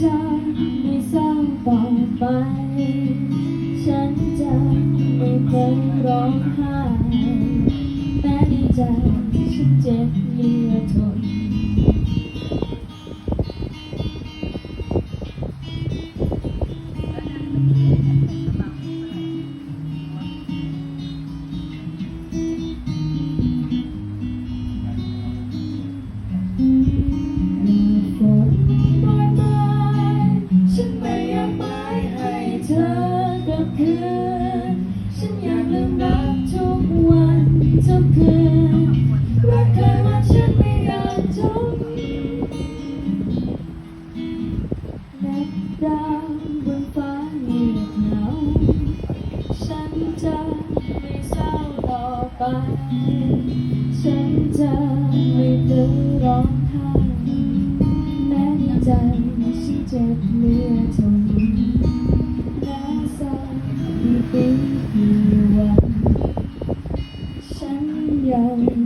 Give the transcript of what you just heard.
จะไม่เศร้าต่อไป ฉันจะไม่เคยร้องไห้ แม้ในใจฉันเจ็บเหลือทน อกลับคืน ฉันอยากลืมรักทุกวันทุกคืนรักเคยว่าฉันไม่อยากจบแม้ดาวบนฟ้าเงียบเหงาฉันจะไม่เศร้าต่อไป ฉันจะไม่เพ้อร้องไห้แม้ในใจฉันเจ็บเหลือทน Oh.